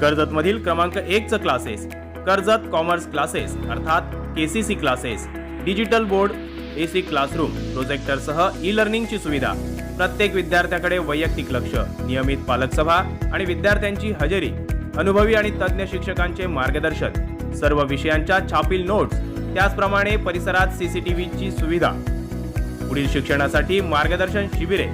कर्जतमधील क्रमांक एक च क्लासेस कर्जत कॉमर्स क्लासेस अर्थात KCC classes digital board AC classroom प्रोजेक्टरसह E लर्निंगची सुविधा. प्रत्येक विद्यार्थ्याकडे वैयक्तिक लक्ष नियमित पालक सभा आणि विद्यार्थ्यांची हजेरी अनुभवी आणि तज्ज्ञ शिक्षकांचे मार्गदर्शन सर्व विषयांच्या छापील नोट्स त्याचप्रमाणे परिसरात सीसीटीव्हीची सुविधा. पुढील शिक्षणासाठी मार्गदर्शन शिबिरे.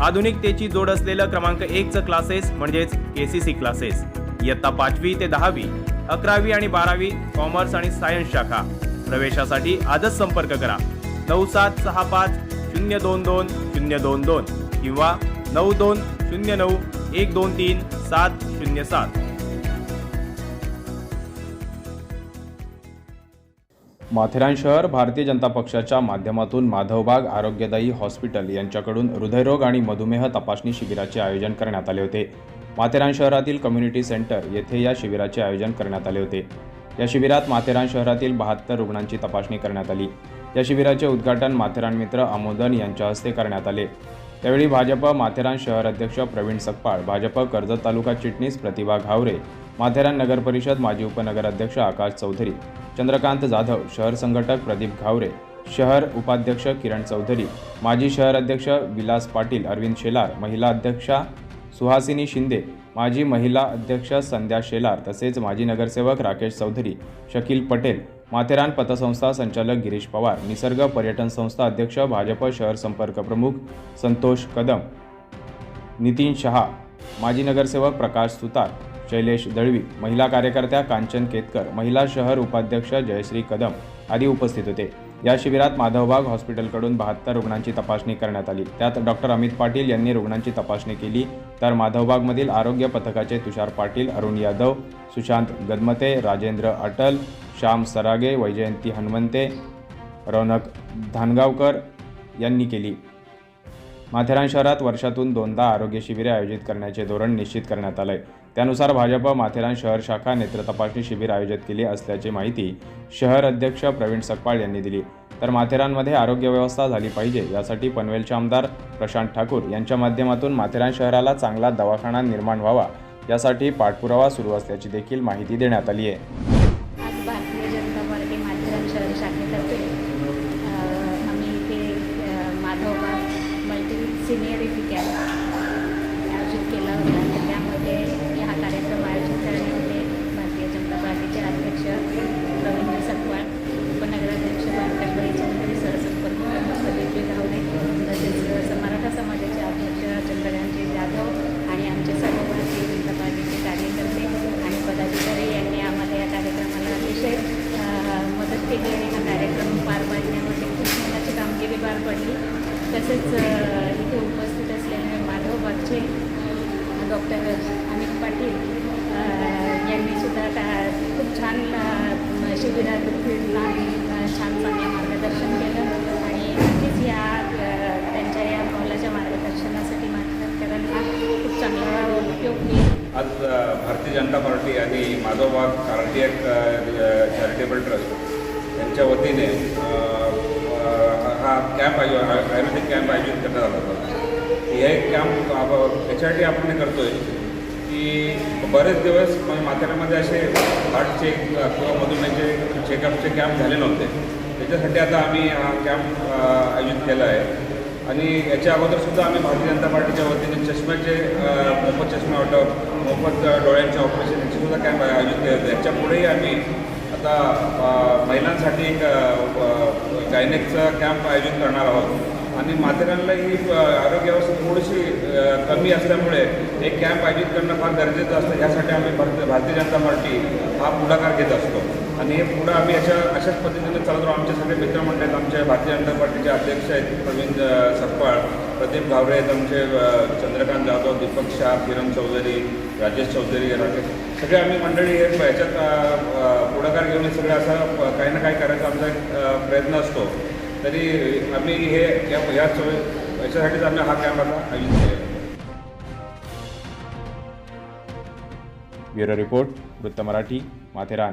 आधुनिकतेची जोड असलेलं क्रमांक एकचं क्लासेस म्हणजेच केसीसी क्लासेस इयत्ता पाचवी ते दहावी अकरावी आणि बारावी कॉमर्स आणि सायन्स शाखा. प्रवेशासाठी आजच संपर्क करा. नऊ सात सहा पाच शून्य दोन दोन शून्य दोन दोन किंवा नऊ दोन शून्य नऊ एक दोन तीन सात शून्य सात. माथेरान शहर भारतीय जनता पक्षाच्या माध्यमातून माधवबाग आरोग्यदायी हॉस्पिटल यांच्याकडून हृदयरोग आणि मधुमेह तपासणी शिबिराचे आयोजन करण्यात आले होते. माथेरान शहरातील कम्युनिटी सेंटर येथे या शिबिराचे आयोजन करण्यात आले होते. या शिबिरात माथेरान शहरातील बहात्तर रुग्णांची तपासणी करण्यात आली. या शिबिराचे उद्घाटन माथेरान मित्र आमोदन यांच्या हस्ते करण्यात आले. त्यावेळी भाजप माथेरान शहर अध्यक्ष प्रवीण सकपाळ भाजप कर्जत तालुका चिटणीस प्रतिभा घावरे माथेरान नगर परिषद माजी उपनगर अध्यक्ष आकाश चौधरी चंद्रकांत जाधव शहर संघटक प्रदीप घावरे शहर उपाध्यक्ष किरण चौधरी माजी शहर अध्यक्ष विलास पाटील अरविंद शेलार महिला अध्यक्षा सुहासिनी शिंदे माजी महिला अध्यक्ष संध्या शेलार तसेच माजी नगरसेवक राकेश चौधरी शकील पटेल माथेरान पतसंस्था संचालक गिरीश पवार निसर्ग पर्यटन संस्था अध्यक्ष भाजप शहर संपर्क प्रमुख संतोष कदम नितीन शहा माजी नगरसेवक प्रकाश सुतार शैलेश दळवी महिला कार्यकर्त्या कांचन केतकर महिला शहर उपाध्यक्ष जयश्री कदम आदी उपस्थित होते. या शिबिरात माधवबाग हॉस्पिटलकडून बहात्तर रुग्णांची तपासणी करण्यात आली. त्यात डॉक्टर अमित पाटील यांनी रुग्णांची तपासणी केली. तर माधवबागमधील आरोग्य पथकाचे तुषार पाटील अरुण यादव सुशांत गदमते राजेंद्र अटल श्याम सरागे वैजयंती हनुमंते रौनक धानगावकर यांनी केली. माथेरान शहरात वर्षातून दोनदा आरोग्य शिबिरे आयोजित करण्याचे धोरण निश्चित करण्यात आले त्यानुसार भाजप माथेरान शहर शाखा नेत्र तपासणी शिबिर आयोजित केली असल्याची माहिती शहर अध्यक्ष प्रवीण सकपाळ यांनी दिली. तर माथेरानमध्ये आरोग्य व्यवस्था झाली पाहिजे यासाठी पनवेलचे आमदार प्रशांत ठाकूर यांच्या माध्यमातून माथेरान शहराला चांगला दवाखाना निर्माण व्हावा यासाठी पाठपुरावा सुरू असल्याची देखील माहिती देण्यात आली आहे. मल्टी आयोजित केला होता. आणि त्यामध्ये हा कार्यक्रम आयोजित करण्यामध्ये भारतीय जनता पार्टीचे अध्यक्ष रवींद्र सकवाळ उपनगराध्यक्ष बालकाबाई चौधरी सहसंपर्क प्रमुख प्रदीपजी घावणे तसेच मराठा समाजाचे अध्यक्ष चंद्रकांतजी जाधव आणि आमचे सर्व भारतीय जनता पार्टीचे कार्यकर्ते आणि पदाधिकारी यांनी आम्हाला या कार्यक्रमाला अतिशय मदत केली आणि हा कार्यक्रम पार पाडण्यामध्ये खूप मोलाची कामगिरी पार पडली. तसेच इथे उपस्थित असलेले माधव बागचे डॉक्टर अमित पाटील यांनी सुद्धा का- खूप छान शिबिरात फिरला आणि छान चांगलं मार्गदर्शन केलं आणि नक्कीच या त्यांच्या या मोलाच्या मार्गदर्शनासाठी मार्गदर्शकांना खूप चांगला उपयोग होईल. आज भारतीय जनता पार्टी आणि माधवबाग कार्डियक चॅरिटेबल ट्रस्ट यांच्या वतीने कॅम्प आयो आयुर्वेदिक कॅम्प आयोजित करण्यात आला होता हे कॅम्प याच्यासाठी आपण हे करतो आहे की बरेच दिवस म्हणजे माथेरामध्ये असे हार्ट चेक किंवा मधुमेहचे चेकअपचे कॅम्प झाले नव्हते. त्याच्यासाठी आता आम्ही हा कॅम्प आयोजित केला आहे. आणि याच्या अगोदरसुद्धा आम्ही भारतीय जनता पार्टीच्या वतीने चष्म्याचे मोफत चष्मा वाटप मोफत डोळ्यांचे ऑपरेशन याचेसुद्धा कॅम्प आयोजित केले होते. याच्यापुढेही आम्ही आता महिलांसाठी एक गायनेकचा कॅम्प आयोजित करणार आहोत. आणि माथेरानला ही अ, आरोग्य थोडीशी कमी असल्यामुळे एक कॅम्प आयोजित करणं फार गरजेचं असतं. यासाठी आम्ही भारतीय भारतीय जनता पार्टी हा पुढाकार घेत असतो. आणि हे पुढं आम्ही अशा अशाच पद्धतीने चालत राहू. आमचे सगळे मित्रमंडळ आहेत आमच्या भारतीय जनता पार्टीचे अध्यक्ष आहेत प्रवीण सरपाळ प्रदीप गावडे आहेत आमचे चंद्रकांत जाधव दीपक शाह किरण चौधरी राजेश चौधरी राकेश. सगळे आम्ही मंडळी हे ह्याच्यात पुढाकार घेऊन सगळं असं काही ना काही करायचा आमचा एक प्रयत्न असतो. तरी आम्ही हे या या याच्यासाठीच आम्ही हा कॅम्प आता आयोजित केला ब्युरो रिपोर्ट वृत्त मराठी माथेरान.